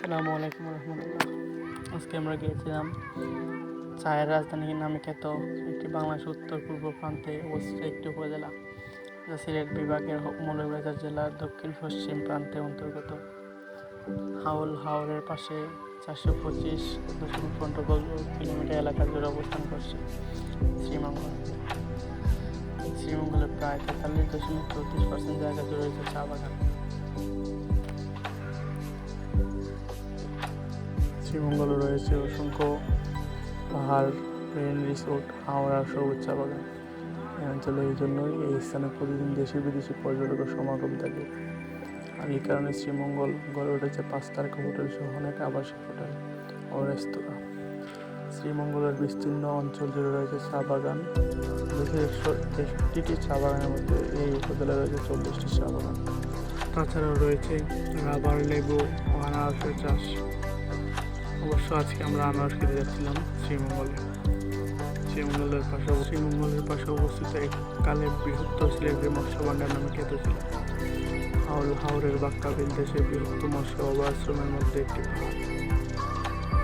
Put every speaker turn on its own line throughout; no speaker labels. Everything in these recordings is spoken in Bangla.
আসসালামু আলাইকুম রহমতুল্লাহ। আজকে আমরা গিয়েছিলাম চায়ের রাজধানী নামে খ্যাত একটি বাংলাদেশ উত্তর পূর্ব প্রান্তে অবস্থিত একটি উপজেলা, যা সিলেট বিভাগের মৌলভীবাজার জেলার দক্ষিণ পশ্চিম প্রান্তে অন্তর্গত। হাওল হাওরের পাশে চারশো পঁচিশ দশমিক পনেরো কিলোমিটার এলাকা জুড়ে অবস্থান করছে শ্রীমঙ্গল। শ্রীমঙ্গলের প্রায় তেতাল্লিশ দশমিক চৌত্রিশ পার্সেন্ট জায়গা জুড়ে রয়েছে চা বাগান। শ্রীমঙ্গলে রয়েছে অসংখ্য পাহাড় রেন রিসোর্ট, হাওড়া, সবুজ চা বাগান। এই অঞ্চলে এই জন্যই এই স্থানে প্রতিদিন দেশি বিদেশি পর্যটকের সমাগম থাকে। আর এই কারণে শ্রীমঙ্গল গড়ে উঠেছে পাঁচ তারকা হোটেল সহ অনেক আবাসিক হোটেল ও রেস্তোরাঁ। শ্রীমঙ্গলের বিস্তীর্ণ অঞ্চল জুড়ে রয়েছে চা বাগান। দেশের তেষট্টিটি চা বাগানের মধ্যে এই উপজেলায় রয়েছে চল্লিশটি চা বাগান। তাছাড়াও রয়েছে রাবার, লেবু ও আনারসের চাষ। অবশ্য আজকে আমরা আনারস খেতে যাচ্ছিলাম শ্রীমঙ্গলে। শ্রীমঙ্গলের পাশে শ্রীমঙ্গলের পাশে অবস্থিত এককালে বৃহত্তর সিলেটের মৎস্য ভাণ্ডার নামে খ্যাত ছিল। হাওল হাওরের বাক্কাবিল দেশের বৃহত্তম মৎস্য অভয়াশ্রমের মধ্যে একটি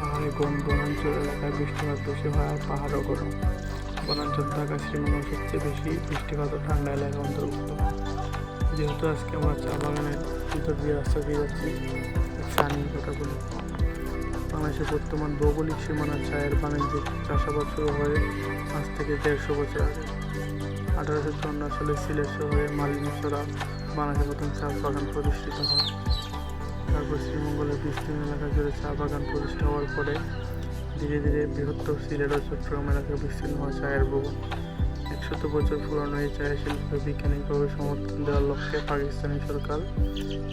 পাহাড়। গণ বনাঞ্চল এলাকায় বৃষ্টিপাত বেশি হয় পাহাড়ও গরম। বনাঞ্চল থাকা শ্রীমঙ্গল সবচেয়ে বেশি বৃষ্টিপাত ঠান্ডা এলাকা অন্তর্ভুক্ত। যেহেতু আজকে আমরা চা বাগানের ভিতর দিয়ে রাস্তা দিয়ে যাচ্ছি নিয়ে কথা বলি বাংলাদেশের বর্তমান ভৌগোলিক সীমানা চায়ের বাণিজ্যিক চাষাবাদ শুরু হয়ে আজ থেকে দেড়শো বছর আগে। আঠারোশো চুয়ান্ন সালে সিলেট শহরে মালিনীছড়া বাংলাদেশের প্রথম চা বাগান প্রতিষ্ঠিত হয়। তারপর শ্রীমঙ্গলের বিস্তীর্ণ এলাকা জুড়ে চা বাগান প্রতিষ্ঠা হওয়ার পরে ধীরে ধীরে বৃহত্তর সিলেট ও চট্টগ্রাম এলাকায় বিস্তীর্ণ হয় চায়ের ভূগোল একশত বছর পুরনো এই চায়ের শিল্পকে বৈজ্ঞানিকভাবে সমর্থন দেওয়ার লক্ষ্যে পাকিস্তানি সরকার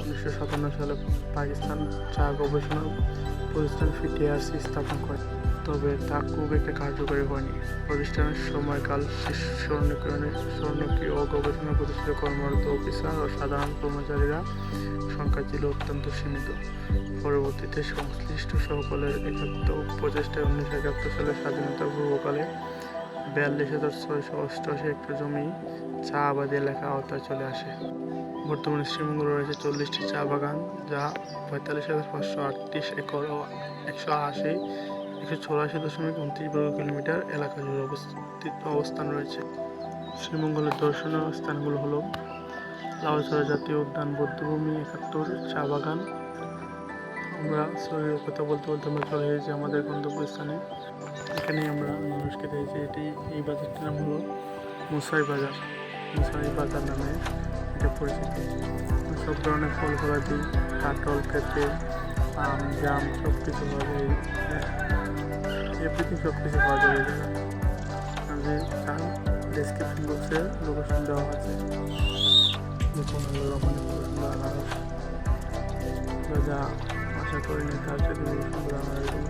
উনিশশো সাতান্ন সালে পাকিস্তান চা গবেষণা প্রতিষ্ঠান ফিটিআরসি স্থাপন করে। তবে তা খুব একটা কার্যকরী হয়নি। প্রতিষ্ঠানের সময়কাল শিশু স্বর্ণকরণে স্বর্ণকী ও গবেষণা প্রতিষ্ঠানে কর্মরত অফিসার ও সাধারণ কর্মচারীরা সংখ্যা ছিল অত্যন্ত সীমিত। পরবর্তীতে সংশ্লিষ্ট সকলের একাত্ম প্রচেষ্টায় উনিশশো একাত্তর সালে স্বাধীনতা পূর্বকালে বিয়াল্লিশ হাজার ছয়শো অষ্টআশি হেক্টর জমি চা আবাদি এলাকা আওতায় চলে আসে। বর্তমানে শ্রীমঙ্গলে রয়েছে চল্লিশটি চা বাগান, যা পঁয়তাল্লিশ হাজার পাঁচশো আটত্রিশ একর ও একশো আশি, একশো চৌরাশি দশমিক উনত্রিশ বর্গ কিলোমিটার এলাকা জুড়ে অবস্থিত অবস্থান রয়েছে। শ্রীমঙ্গলের দর্শনীয় স্থানগুলো হলো লাউছড়া জাতীয় উদ্যান, বৌদ্ধভূমি একাত্তর, চা বাগান আমরা শরীরের কথা বলতে বলতে আমরা চলে এসেছি আমাদের গন্তব্যস্থানে। এখানে আমরা মানুষ খেতে এসেছি। এটি এই বাজারটির নাম হলো মুসাই বাজার। মুসাই বাজার নামে এটা পরিচিত। সব ধরনের ফল ফলাদি কাটল পেঁপে, আম, জাম সব কিছু পাওয়া যায় এভরিথিং সব কিছু পাওয়া যায় জায়গায় আপনি ডেসক্রিপশন বক্সে লোকেশন দেওয়া আছে। দেখুন হলো যা করিনি তার চেয়ে খুবই সুন্দর আনারসগুলো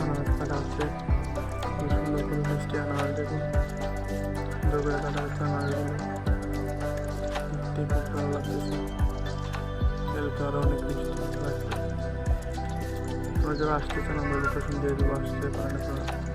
আনারস কাটা হচ্ছে। খুব সুন্দর করে মিষ্টি আনারস দেখুন সুন্দর করে কাটা হচ্ছে আনারসগুলো দেখতে খুব ভালো লাগতেছে খেলতে আরও অনেক কিছু লাগছে। তোমরা যারা আসতে চান আমরা লোকেশন দিয়ে দেবো, আসতে পারেন